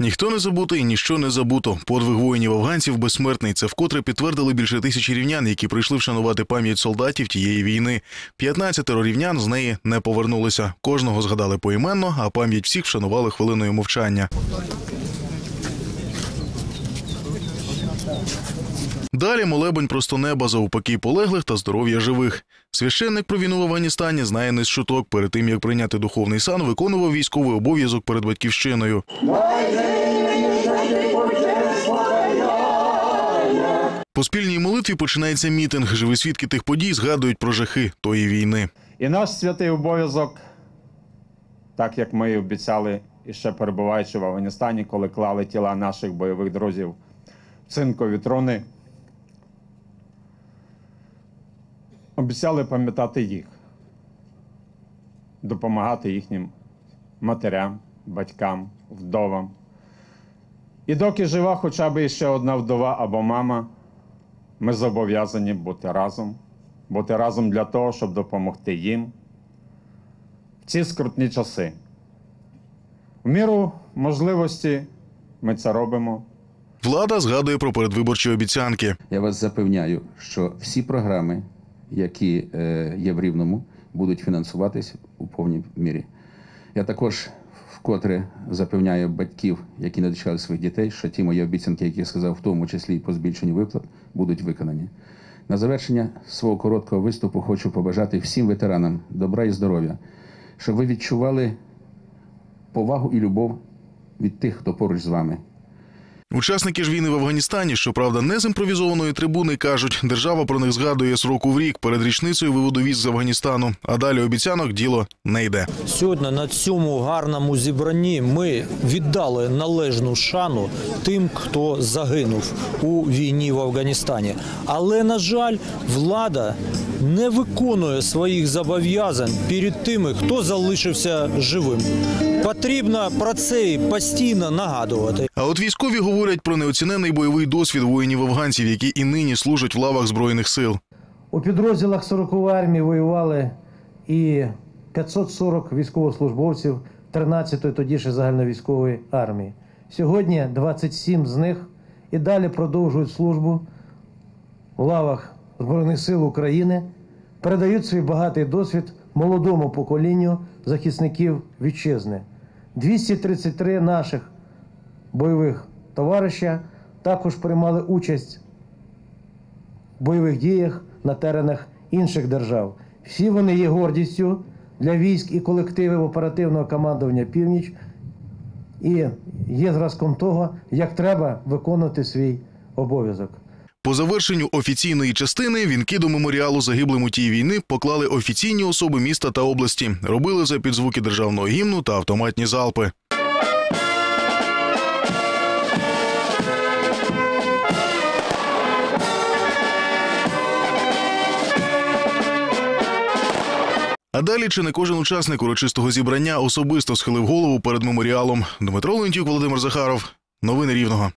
Ніхто не забутий, ніщо не забуто. Подвиг воїнів афганців безсмертний. Це вкотре підтвердили більше тисячі рівнян, які прийшли вшанувати пам'ять солдатів тієї війни. 15 рівнян з неї не повернулися. Кожного згадали поіменно, а пам'ять всіх вшанували хвилиною мовчання. Далі молебень просто неба за упокій полеглих та здоров'я живих. Священник про війну в Афганістані знає не з чуток. Перед тим як прийняти духовний сан, виконував військовий обов'язок перед батьківщиною. По спільній молитві починається мітинг. Живі свідки тих подій згадують про жахи тої війни. І наш святий обов'язок, так як ми і обіцяли, і ще перебуваючи в Афганістані, коли клали тіла наших бойових друзів в цинкові трони, обіцяли пам'ятати їх, допомагати їхнім матерям, батькам, вдовам. І доки жива хоча б ще одна вдова або мама, ми зобов'язані бути разом, бути разом для того, щоб допомогти їм в ці скрутні часи. В міру можливості ми це робимо. Влада згадує про передвиборчі обіцянки. Я вас запевняю, що всі програми, які е, є в Рівному, будуть фінансуватись у повній мірі. Я також вкотре запевняю батьків, які не своїх дітей, що ті мої обіцянки, які я сказав, в тому числі і по збільшенню виплат, будуть виконані. На завершення свого короткого виступу хочу побажати всім ветеранам добра і здоров'я, щоб ви відчували повагу і любов від тих, хто поруч з вами. Учасники ж війни в Афганістані, щоправда, не з імпровізованої трибуни, кажуть, держава про них згадує з року в рік перед річницею виводу військ з Афганістану. А далі обіцянок діло не йде. Сьогодні на цьому гарному зібранні ми віддали належну шану тим, хто загинув у війні в Афганістані. Але на жаль, влада не виконує своїх зобов'язань перед тими, хто залишився живим. Потрібно про це постійно нагадувати. А от військові говорять про неоцінений бойовий досвід воїнів-афганців, які і нині служать в лавах збройних сил. У підрозділах 40-ї армії воювали і 540 військовослужбовців 13-ї тоді ще загальновійськової армії. Сьогодні 27 з них і далі продовжують службу у лавах Збройних сил України, передають свій багатий досвід молодому поколінню захисників вітчизни. 233 наших бойових товариша також приймали участь в бойових діях на теренах інших держав. Всі вони є гордістю для військ і колективів оперативного командування Північ і є зразком того, як треба виконувати свій обов'язок. По завершенню офіційної частини вінки до меморіалу загиблим у тій війни поклали офіційні особи міста та області. Робили це під звуки державного гімну та автоматні залпи. А далі чи не кожен учасник урочистого зібрання особисто схилив голову перед меморіалом. Дмитро Лентюк, Володимир Захаров. Новини Рівного.